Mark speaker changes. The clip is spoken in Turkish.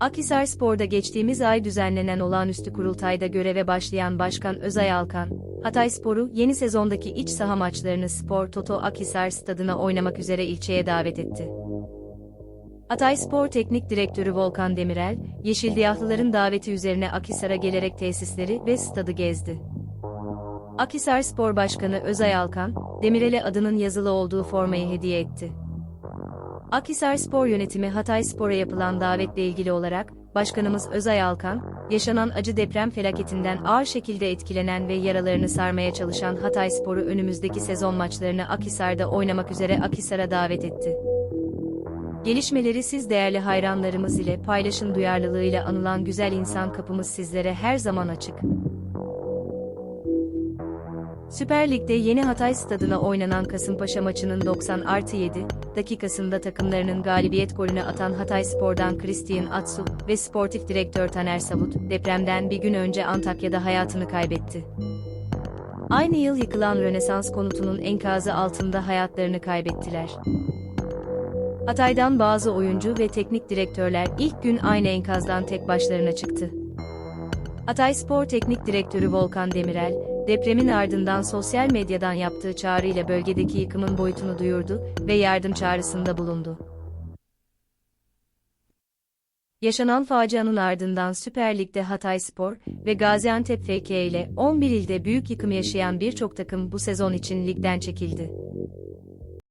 Speaker 1: Akhisar Spor'da geçtiğimiz ay düzenlenen olağanüstü kurultayda göreve başlayan Başkan Özay Alkan, Hatay Spor'u yeni sezondaki iç saha maçlarını Spor Toto Akhisar stadına oynamak üzere ilçeye davet etti. Hatay Spor Teknik Direktörü Volkan Demirel, Yeşildiyahlıların daveti üzerine Akhisar'a gelerek tesisleri ve stadı gezdi. Akhisar Spor Başkanı Özay Alkan, Demirel'e adının yazılı olduğu formayı hediye etti. Akhisar Spor Yönetimi Hatay Spor'a yapılan davetle ilgili olarak, Başkanımız Özay Alkan, yaşanan acı deprem felaketinden ağır şekilde etkilenen ve yaralarını sarmaya çalışan Hatay Spor'u önümüzdeki sezon maçlarını Akhisar'da oynamak üzere Akhisar'a davet etti. Gelişmeleri siz değerli hayranlarımız ile paylaşın duyarlılığıyla anılan güzel insan kapımız sizlere her zaman açık. Süper Lig'de yeni Hatay stadına oynanan Kasımpaşa maçının 90 artı 7 dakikasında takımlarının galibiyet golünü atan Hatay Spor'dan Christian Atsu ve sportif direktör Taner Savut, depremden bir gün önce Antakya'da hayatını kaybetti. Aynı yıl yıkılan Rönesans konutunun enkazı altında hayatlarını kaybettiler. Hatay'dan bazı oyuncu ve teknik direktörler ilk gün aynı enkazdan tek başlarına çıktı. Hatay Spor Teknik Direktörü Volkan Demirel, depremin ardından sosyal medyadan yaptığı çağrıyla bölgedeki yıkımın boyutunu duyurdu ve yardım çağrısında bulundu. Yaşanan facianın ardından Süper Lig'de Hatay Spor ve Gaziantep FK ile 11 ilde büyük yıkım yaşayan birçok takım bu sezon için ligden çekildi.